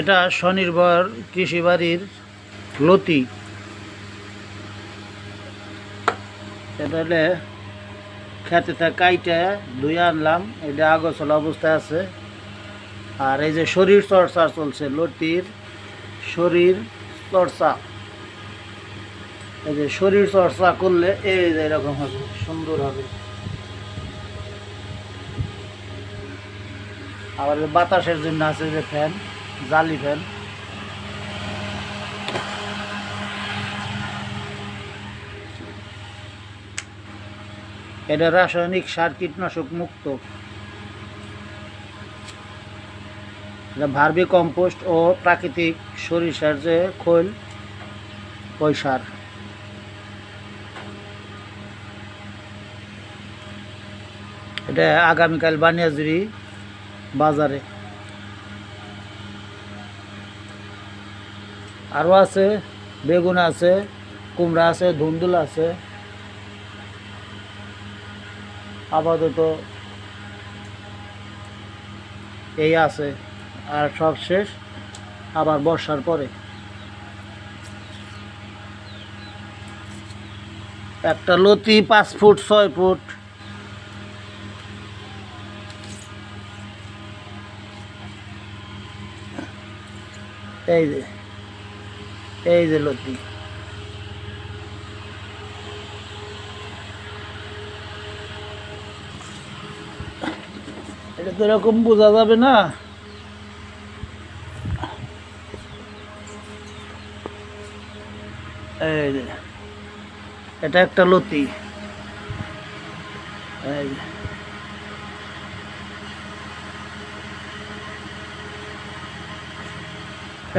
এটা স্বনির্ভর কৃষি বাড়ির লতি। এটা হলে খেতে থেকে কাইটে ধুয়ে আনলাম। এটা আগোছলা অবস্থায় আছে। আর এই যে শরীর চর্চা চলছে, লতির শরীর চর্চা। এই যে শরীর চর্চা করলে এই যে এরকম হবে, সুন্দর হবে। আবার বাতাসের জন্য আছে যে ফ্যান। জালি ফ্যান এটা রাসায়নিক সার কীটনাশক মুক্ত। এটা ভার্মি কম্পোস্ট ও প্রাকৃতিক সরিষার যে খোল, ওই সার। এটা আগামীকাল বানিয়াজুরি বাজারে। আরও আছে, বেগুন আছে, কুমড়া আছে, ধুন্দুল আছে। আপাতত এই আছে, আর সব শেষ আবার বর্ষার পরে। একটা লতি পাঁচ ফুট, ছয় ফুট। এই যে। এই যে লতি। এটা তো এরকম বোঝা যাবে না। এই এটা একটা লতি।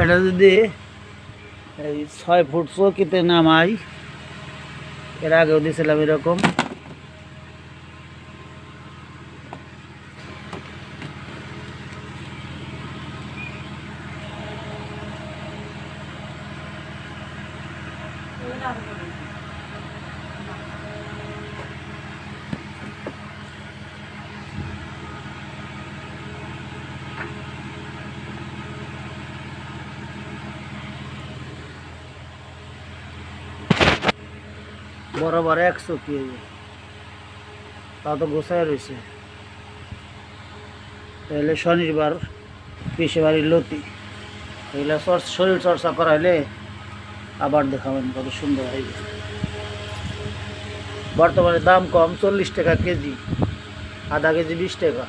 এটা যদি এই ছয় ফুট চৌকিতে নামাই। এর আগেও দিয়েছিলাম এরকম। বরাবর একশো কেজি তা তো গোছায় রয়েছে তাহলে শনিবার পিসে বাড়ির লতি। এগুলো শরীর চর্চা করাইলে আবার দেখাবেন কত সুন্দর হইবে। বর্তমানে দাম কম, চল্লিশ টাকা কেজি। আধা কেজি বিশ টাকা।